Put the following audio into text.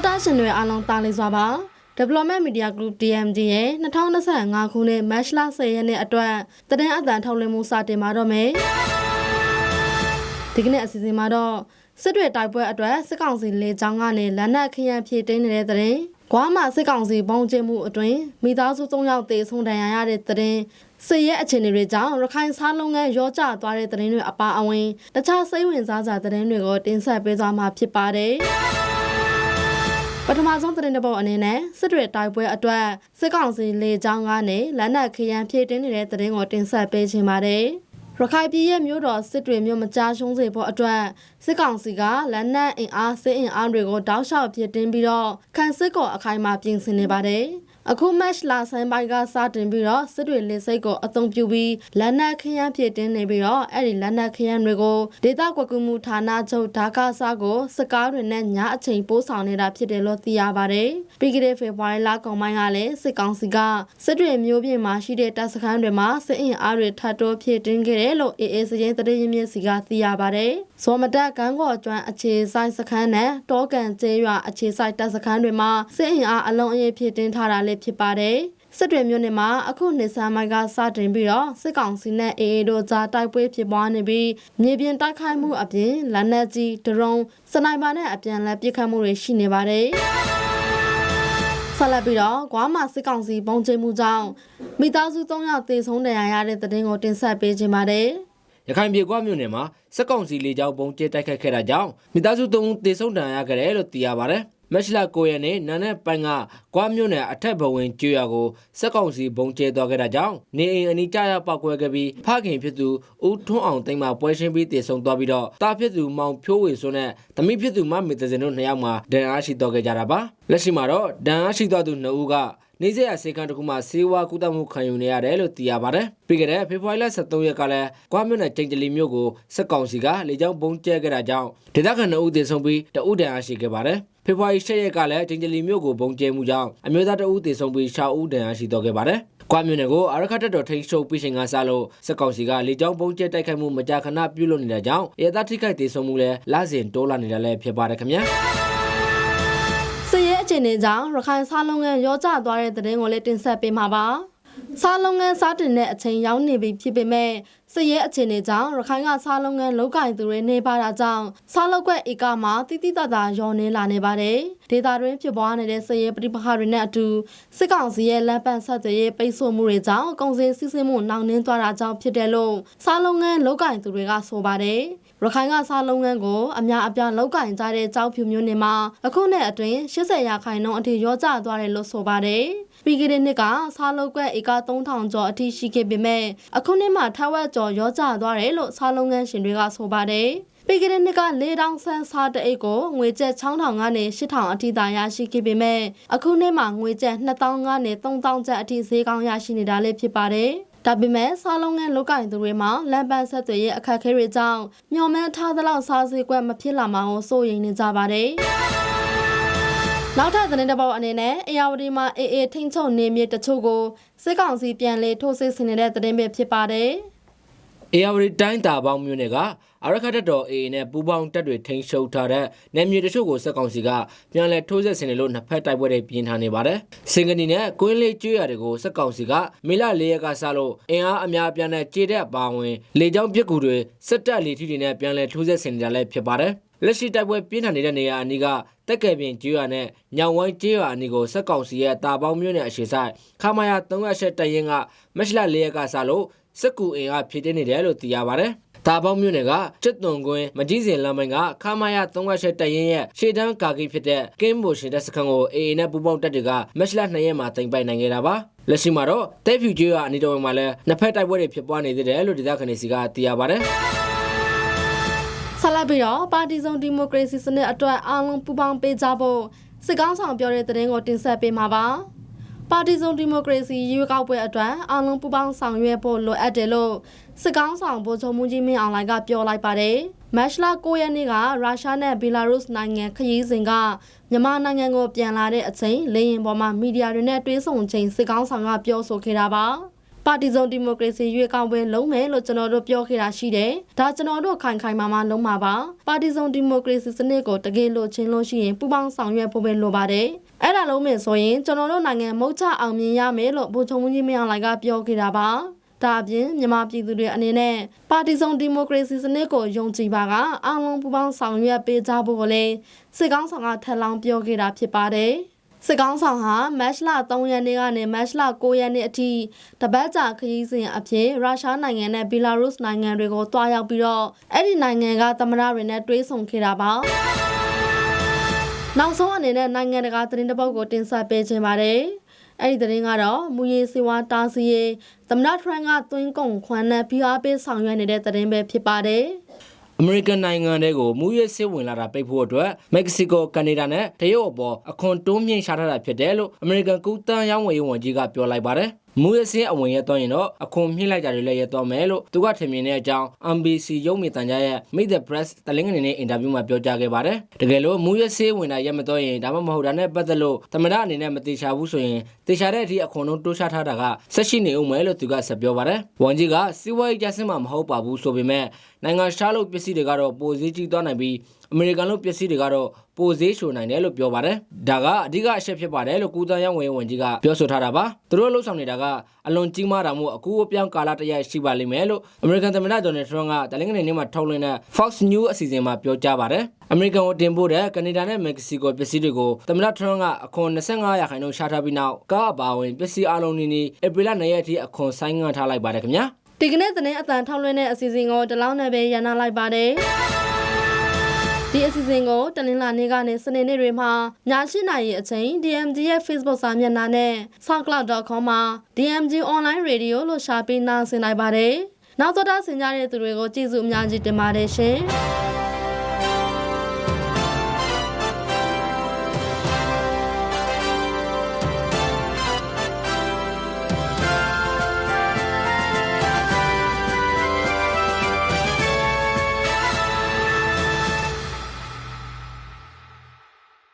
တော်တာရှင်တွေအားလုံးတားလေးစွာပါ Development Media Group DMD ရဲ့2025ခုနှစ်မတ်လ10ရက်နေ့အတွက်တရင်အတန်ထုတ်လွှင့်မှုစတင်มาတော့မယ်ဒီကနေ့အစီအစဉ်မှာတော့စစ်တွေတိုက်ပွဲအတွက်စစ်ကောင်စီလေကြောင်းကနေလက်နက်ခရမ်းဖြည့်တင်းနေတဲ့တဲ့ကွာမှာစစ်ကောင်စီဘုံကျင်းမှုအတွင်မိသားစု၃ယောက်သေဆုံးဒဏ်ရာရတဲ့တဲ့စစ်ရဲအခြေအနေတွေကြောင့်ရခိုင်စားလုံးငန်းရောကျသွားတဲ့သတင်းတွေအပါအဝင်တခြားစိတ်ဝင်စားစရာသတင်းတွေကိုတင်ဆက်ပေးသွားမှာဖြစ်ပါတယ်။ ပထမဆုံးသတင်းတစ်ပုဒ်အနေနဲ့စစ်တွေတိုက်ပွဲအတွက်စစ်ကောင်စီလေကြောင်းကနေလက်နက်ခရမ်းဖြည့်တင်းနေတဲ့သတင်းကိုတင်ဆက်ပေးချင်ပါတယ်။ရခိုင်ပြည်ရဲ့မြို့တော်စစ်တွေမြို့မကြားရှုံးစေဖို့အတွက်စစ်ကောင်စီကလက်နက်အင်အားစစ်အင်အားတွေကိုတောက်လျှောက်ဖြစ်တင်းပြီးတော့ခံစစ်ကောအခိုင်အမာပြင်ဆင်နေပါတယ်။ အခု match လာဆိုင်ပိုင်းကစတင်ပြီးတော့စစ်တွေလေးစိတ်ကိုအသုံးပြုပြီးလက်နက်ခရမ်းဖြစ်တင်းနေပြီးတော့အဲ့ဒီလက်နက်ခရမ်းတွေကိုဒေတာကွက်ကူမှုဌာနချုပ်ဒါကာဆာကိုစကားတွေနဲ့ညအချိန်ပို့ဆောင်နေတာဖြစ်တယ်လို့သိရပါတယ်။ပြီးခဲ့တဲ့ဖေဖော်ဝါရီလကုန်ပိုင်းကလည်းစစ်ကောင်စီကစစ်တွေမျိုးပြင်မှာရှိတဲ့တပ်စခန်းတွေမှာစစ်အင်အားတွေထပ်တိုးဖြစ်တင်းခဲ့တယ်လို့အေအေစရင်တရေရင်မြစီကသိရပါတယ်။ ဇော်မတက်ကန်းကော်ကျွမ်းအခြေဆိုင်စခန်းနဲ့တောကန်ကျေးရွာအခြေဆိုင်တပ်စခန်းတွေမှာစစ်အင်အားအလုံးအရေးဖြစ်တင်းထားတာလည်းဖြစ်ပါတယ်။စစ်တွေမြို့နယ်မှာအခုနှစ်ဆန်းပိုင်းကစတင်ပြီးတော့စစ်ကောင်စီနဲ့အေအေတို့ကြားတိုက်ပွဲဖြစ်ပွားနေပြီးမြေပြင်တိုက်ခိုက်မှုအပြင်လက်နက်ကြီးဒရုန်းစနိုက်ပါနဲ့အပြန်အလှန်ပစ်ခတ်မှုတွေရှိနေပါတယ်။ဆက်လက်ပြီးတော့ကွာမာစစ်ကောင်စီပုံကျင်းမှုကြောင့်မိသားစု၃ယောက်သေဆုံးဒဏ်ရာရတဲ့တဲ့တင်ကိုတင်ဆက်ပေးခြင်းပါတယ်။ ရခိုင်ပြည်ကွာမြို့နယ်မှာစက်ကောင်စီလေကြောင်းပုံကျဲတိုက်ခတ်ခဲ့တာကြောင့်မိသားစု၃ဦးသေဆုံးဒဏ်ရာရခဲ့တယ်လို့သိရပါတယ်။မက်ရှလာ9ရက်နေ့နာနဲ့ပိုင်းကကွာမြို့နယ်အထက်ဘဝင်ကျွော်ကိုစက်ကောင်စီပုံကျဲသွားခဲ့တာကြောင့်နေအိမ်အနီးကျရပောက်ကွဲခဲ့ပြီးဖခင်ဖြစ်သူဦးထွန်းအောင်တိမ်မှပွဲရှင်းပြီးသေဆုံးသွားပြီးတော့တာဖြစ်သူမောင်ဖြိုးဝေစွန်းနဲ့သမီးဖြစ်သူမမေတစင်တို့နှစ်ယောက်မှာဒဏ်ရာရှိတော့ခဲ့ကြတာပါ။လက်ရှိမှာတော့ဒဏ်ရာရှိသွားသူနှစ်ဦးက နေဆက်ရစေကန်တခုမှစေဝါကုသမှုခံယူနေရတယ်လို့သိရပါတယ်။ပြီးခဲ့တဲ့ဖေဖော်ဝါရီလ23ရက်ကလည်းကွာမြို့နယ်ကျိန်တလီမြို့ကိုစက်ကောင်စီကလေကြောင်းပုံကျဲခဲ့တာကြောင့်ဒေသခံ2ဦးသေဆုံးပြီးတဦးဒဏ်ရာရှိခဲ့ပါတယ်။ဖေဖော်ဝါရီ10ရက်ကလည်းကျိန်တလီမြို့ကိုပုံကျဲမှုကြောင့်အမျိုးသား2ဦးသေဆုံးပြီး6ဦးဒဏ်ရာရှိတော့ခဲ့ပါတယ်။ကွာမြို့နယ်ကိုအရခတ်တော်ထိန်ရှုပ်ပြီးချိန်ကစားလို့စက်ကောင်စီကလေကြောင်းပုံကျဲတိုက်ခိုက်မှုမကြာခဏပြုလုပ်နေတာကြောင့်အေသာထိခိုက်သေဆုံးမှုလည်းလစဉ်တိုးလာနေတာလည်းဖြစ်ပါတယ်ခင်ဗျာ။စစ်ရဲ အခြေအနေကြောင့်ရခိုင်စားလုံးငန်းရောကျသွားတဲ့တဲ့တင်ကိုလည်းတင်ဆက်ပေးမှာပါ။စားလုံးငန်းစားတင်တဲ့အချိန်ရောက်နေပြီဖြစ်ပေမဲ့စစ်ရဲအခြေအနေကြောင့်ရခိုင်ကစားလုံးငန်းလောက်ကင်သူတွေနေပါတာကြောင့်စားလောက်ကွက်ဧကမှာတိတိတသာရောနေလာနေပါတယ်။ဒေတာတွင်ဖြစ်ပွားနေတဲ့စစ်ရဲပဋိပက္ခတွေနဲ့အတူစစ်ကောင်စီရဲ့လက်ပတ်ဆက်သွယ်ရေးပိတ်ဆို့မှုတွေကြောင့်ကုန်စည်စီးဆင်းမှုနှောင့်နှင်းသွားတာကြောင့်ဖြစ်တယ်လို့စားလုံးငန်းလောက်ကင်သူတွေကဆိုပါတယ်။ ရခိုင်ကစားလုံးငန်းကိုအများအပြားလောက်ကင်ကြတဲ့ကြောက်ဖြူမျိုးနေမှာအခုနဲ့အတွင်း80ရာခိုင်နှုန်းအထိရောကျသွားတယ်လို့ဆိုပါတယ်။ပြီးခဲ့တဲ့နှစ်ကစားလုံးကွက်ဧက3000ကျော်အထိရှိခဲ့ပေမဲ့အခုနှစ်မှာထက်ဝက်ကျော်ရောကျသွားတယ်လို့စားလုံးငန်းရှင်တွေကဆိုပါတယ်။ပြီးခဲ့တဲ့နှစ်က4000ဆန်းစားတအိတ်ကိုငွေကျပ်6000ကနေ8000အထိသာရရှိခဲ့ပေမဲ့အခုနှစ်မှာငွေကျပ်2000ကနေ3000ကျပ်အထိဈေးကောင်းရရှိနေတာလည်းဖြစ်ပါတယ်။ ဒါပေမဲ့စားလုံးငန်းလောက်ကင်သူတွေမှာလမ်းပန်းဆက်သွယ်ရေးအခက်အခဲတွေကြောင့်မျှော်မှန်းထားသလောက်စားစည်းကွက်မဖြစ်လာမှာကိုစိုးရိမ်နေကြပါတယ်။နောက်ထပ်သတင်းတစ်ပုဒ်အနေနဲ့အေယာဝတီမှာအေအေထိန်ချုံနေမြေတချို့ကိုစစ်ကောင်စီပြန်လေထိုးစစ်ဆင်နေတဲ့သတင်းပဲဖြစ်ပါတယ်။ အေယာဝတီတိုင်းတာပေါင်းမြို့နယ်ကအရခတ်တပ်တော် AA နဲ့ပူးပေါင်းတပ်တွေထိန်းချုပ်ထားတဲ့နယ်မြေတချို့ကိုစက်ကောင်စီကပြန်လည်ထိုးစစ်ဆင်နေလို့နှစ်ဖက်တိုက်ပွဲတွေပြင်းထန်နေပါတယ်။စင်ကနီနဲ့ကွင်းလေးကျွေးရတွေကိုစက်ကောင်စီကမေလ၄ရက်ကစလို့အင်အားအများအပြားနဲ့ကြေတဲ့အပါဝင်လေကြောင်းပစ်ကူတွေစစ်တပ်လေထီတွေနဲ့ပြန်လည်ထိုးစစ်ဆင်နေတာလည်းဖြစ်ပါတယ်။လက်ရှိတိုက်ပွဲပြင်းထန်နေတဲ့နေရာအနီးကတက်ကယ်ပြင်ကျွေးရနဲ့ညောင်ဝိုင်းကျွေးရအနီးကိုစက်ကောင်စီရဲ့တာပေါင်းမြို့နယ်အရှိဆိုင်ခမာယာ308တရင်ကမက်ရှလ၄ရက်ကစလို့ စက်ကူအင်အားဖြည့်တင်းနေတယ်လို့သိရပါတယ်။တာပေါင်းမြို့နယ်ကစစ်သွန်ကွင်းမကြီးစင်လမ်းပိုင်းကခမာယာ308တရင်ရဲ့ရှေ့တန်းကာကိဖြစ်တဲ့ကင်းဘိုရှင်တဲ့စခန်းကို AA နဲ့ပူးပေါင်းတပ်တွေကမက်ရှလ2ရက်မှာတင်ပိုက်နိုင်ခဲ့တာပါ။လက်ရှိမှာတော့တဲဖြူကျွေးရအနီးတော်မှာလည်းနှစ်ဖက်တိုက်ပွဲတွေဖြစ်ပွားနေသေးတယ်လို့ဒေသခံတွေစီကသိရပါတယ်။ဆက်လက်ပြီးတော့ပါတီစုံဒီမိုကရေစီစနစ်အတွက်အားလုံးပူးပေါင်းပေးကြဖို့စစ်ကောင်းဆောင်ပြောတဲ့သတင်းကိုတင်ဆက်ပေးမှာပါ ပါတီစုံဒီမိုကရေစီရွေးကောက်ပွဲအတွက်အားလုံးပူးပေါင်းဆောင်ရွက်ဖို့လိုအပ်တယ်လို့စစ်ကောင်းဆောင်ဗိုလ်ချုပ်မှုကြီးမင်းအောင်လှိုင်ကပြောလိုက်ပါတယ်မတ်လ9ရက်နေ့ကရုရှားနဲ့ဘီလာရုစ်နိုင်ငံခရီးစဉ်ကမြန်မာနိုင်ငံကိုပြန်လာတဲ့အချိန်လေယာဉ်ပေါ်မှာမီဒီယာတွေနဲ့တွေ့ဆုံချိန်စစ်ကောင်းဆောင်ကပြောဆိုခဲ့တာပါပါတီစုံဒီမိုကရေစီရွေးကောက်ပွဲလုံးမယ်လို့ကျွန်တော်တို့ပြောခဲ့တာရှိတယ်။ဒါကျွန်တော်တို့ခိုင်ခိုင်မာမာလုံးမှာပါ။ပါတီစုံဒီမိုကရေစီစနစ်ကိုတကယ်လို့ချင်းလို့ရှိရင်ပူးပေါင်းဆောင်ရွက်ဖို့ပဲလိုပါတယ်။ အဲ့ဒါလုံးမယ်ဆိုရင်ကျွန်တော်တို့နိုင်ငံမုတ်ချအောင်မြင်ရမယ်လို့ဗိုလ်ချုပ်မကြီးမင်းအောင်လှိုင်ကပြောခဲ့တာပါ။ဒါအပြင်မြန်မာပြည်သူတွေအနေနဲ့ပါတီစုံဒီမိုကရေစီစနစ်ကိုယုံကြည်ပါကအားလုံးပူးပေါင်းဆောင်ရွက်ပေးကြဖို့ကိုလည်းစစ်ကောင်းဆောင်ကထပ်လောင်းပြောခဲ့တာဖြစ်ပါတယ်။စစ်ကောင်းဆောင်ဟာမတ်လ3ရက်နေ့ကနေမတ်လ9ရက်နေ့အထိတပတ်ကြာခရီးစဉ်အဖြစ်ရုရှားနိုင်ငံနဲ့ဘီလာရုစ်နိုင်ငံတွေကိုတွားရောက်ပြီးတော့အဲ့ဒီနိုင်ငံကသမ္မတတွေနဲ့တွေ့ဆုံခဲ့တာပါ။ နောက်ဆုံးအနေနဲ့နိုင်ငံတကာသတင်းတစ်ပုဒ်ကိုတင်ဆက်ပေးခြင်းပါတယ်။အဲ့ဒီသတင်းကတော့မူရေးစီဝါတာစီရေးသမ္မတထရန့်ကသွင်းကုန်ခွန်နဲ့ဖိအားပေးဆောင်ရွက်နေတဲ့သတင်းပဲဖြစ်ပါတယ်။အမေရိကန်နိုင်ငံတွေကိုမူရစ်စစ်ဝင်လာတာပိတ်ဖို့အတွက်မက္ကဆီကိုကနေဒါနဲ့တရုတ်အပေါ်အခွန်တိုးမြင့်ရှာထားတာဖြစ်တယ်လို့အမေရိကန်ကုသန်းရောင်းဝယ်ရေးဝန်ကြီးကပြောလိုက်ပါတယ်မူရစ်စစ်အဝင်ရသွားရင်တော့အခွန်မြင့်လိုက်ကြတယ်လည်းရသွားမယ်လို့သူကထင်မြင်တဲ့အကြောင်း MBC ရုပ်မြင်သံကြားရဲ့ Meet the Press တလင်းကနေနဲ့အင်တာဗျူးမှာပြောကြားခဲ့ပါတယ်တကယ်လို့မူရစ်စစ်ဝင်တာရမတော့ရင်ဒါမှမဟုတ်တာနဲ့ပတ်သက်လို့သမရအနေနဲ့မတိချဘူးဆိုရင်တေချာတဲ့အထိအခွန်လုံးတိုးရှာထားတာကဆက်ရှိနေဦးမယ်လို့သူကဆက်ပြောပါတယ်ဝန်ကြီးကစီးပွားရေးကျဆင်းမှာမဟုတ်ပါဘူးဆိုပေမဲ့နိုင်ငံရှားလို့ပစ္စည်းတွေကတော့ပိုစည်းကြီးသွားနိုင်ပြီး အမေရိကန်လို့ပစ္စည်းတွေကတော့ပိုဈေးချိုနိုင်တယ်လို့ပြောပါတယ်။ဒါကအဓိကအချက်ဖြစ်ပါတယ်လို့ကုသန်းရောင်းဝယ်ဝင်ကြီးကပြောဆိုထားတာပါ။သူတို့လှုပ်ဆောင်နေတာကအလွန်ကြီးမားတာမို့အခုအပြောင်းကာလတစ်ရက်ရှိပါလိမ့်မယ်လို့အမေရိကန်သမ္မတဒေါ်နယ်ထရန့်ကတလင်းကနေနေ့မှာထုတ်လွှင့်တဲ့ Fox News အစီအစဉ်မှာပြောကြားပါတယ်။အမေရိကန်ကိုတင်ပို့တဲ့ကနေဒါနဲ့မက္ကဆီကိုပစ္စည်းတွေကိုသမ္မတထရန့်ကအခွန်25ရာခိုင်နှုန်းရှာထားပြီးနောက်ကားအပါဝင်ပစ္စည်းအလုံးနီးနီးဧပြီလ2ရက်အထိအခွန်ဆိုင်းငံ့ထားလိုက်ပါတယ်ခင်ဗျာ။ဒီကနေ့သတင်းအတန်ထောက်လွှင့်တဲ့အစီအစဉ်ကိုတလောင်းနဲ့ပဲရန်နာလိုက်ပါတယ်။ ဒီအစီအစဉ်ကိုတနင်္လာနေ့ကနေစနေနေ့တွေမှာည8:00နာရီအချိန် DMG ရဲ့ Facebook စာမျက်နှာနဲ့ soundcloud.com မှာ DMG Online Radio လို့ရှာပြီးနားဆင်နိုင်ပါတယ်။နောက်တော့တာဆင်ကြတဲ့သူတွေကိုကျေးဇူးအများကြီးတင်ပါတယ်ရှင်။